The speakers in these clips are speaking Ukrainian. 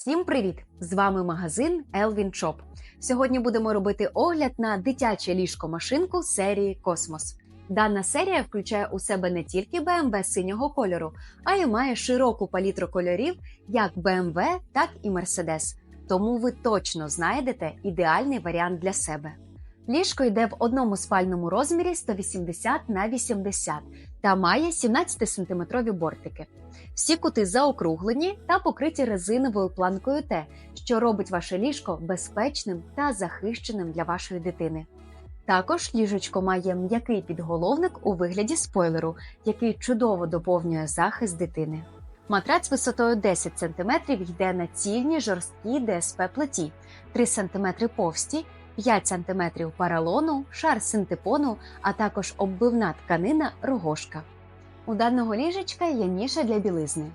Всім привіт! З вами магазин Elvin Shop. Сьогодні будемо робити огляд на дитяче ліжко-машинку серії Космос. Дана серія включає у себе не тільки BMW синього кольору, а й має широку палітру кольорів як BMW, так і Mercedes. Тому ви точно знайдете ідеальний варіант для себе. Ліжко йде в одному спальному розмірі 180 на 80 та має 17-сантиметрові бортики. Всі кути заокруглені та покриті резиновою планкою Т, що робить ваше ліжко безпечним та захищеним для вашої дитини. Також ліжечко має м'який підголовник у вигляді спойлеру, який чудово доповнює захист дитини. Матрац висотою 10 см йде на цільній жорсткій ДСП плиті, 3 см повсті, 5 см паралону, шар синтепону, а також оббивна тканина рогошка. У даного ліжечка є ніша для білизни.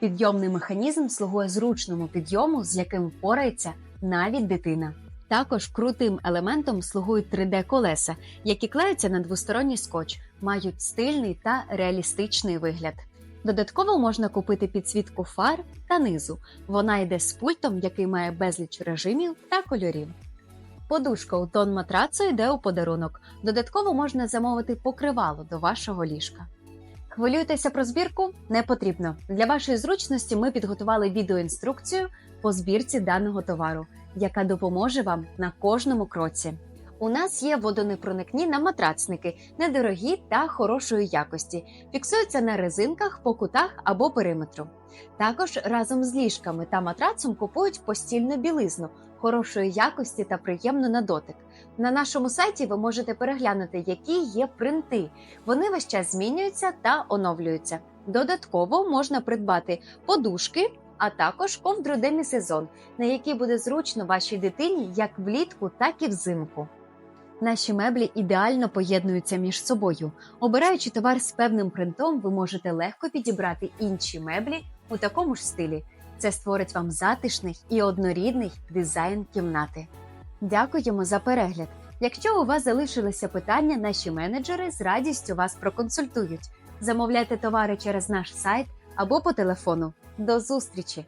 Підйомний механізм слугує зручному підйому, з яким впорається навіть дитина. Також крутим елементом слугують 3D-колеса, які клеються на двосторонній скотч, мають стильний та реалістичний вигляд. Додатково можна купити підсвітку фар та низу. Вона йде з пультом, який має безліч режимів та кольорів. Подушка у тон матрацу йде у подарунок. Додатково можна замовити покривало до вашого ліжка. Хвилюєтеся про збірку? Не потрібно. Для вашої зручності ми підготували відеоінструкцію по збірці даного товару, яка допоможе вам на кожному кроці. У нас є водонепроникні наматрацники, недорогі та хорошої якості, фіксуються на резинках по кутах або периметру. Також разом з ліжками та матрацом купують постільну білизну хорошої якості та приємно на дотик. На нашому сайті ви можете переглянути, які є принти. Вони весь час змінюються та оновлюються. Додатково можна придбати подушки, а також ковдру демісезон, на якій буде зручно вашій дитині як влітку, так і взимку. Наші меблі ідеально поєднуються між собою. Обираючи товар з певним принтом, ви можете легко підібрати інші меблі у такому ж стилі. Це створить вам затишний і однорідний дизайн кімнати. Дякуємо за перегляд. Якщо у вас залишилися питання, наші менеджери з радістю вас проконсультують. Замовляйте товари через наш сайт або по телефону. До зустрічі!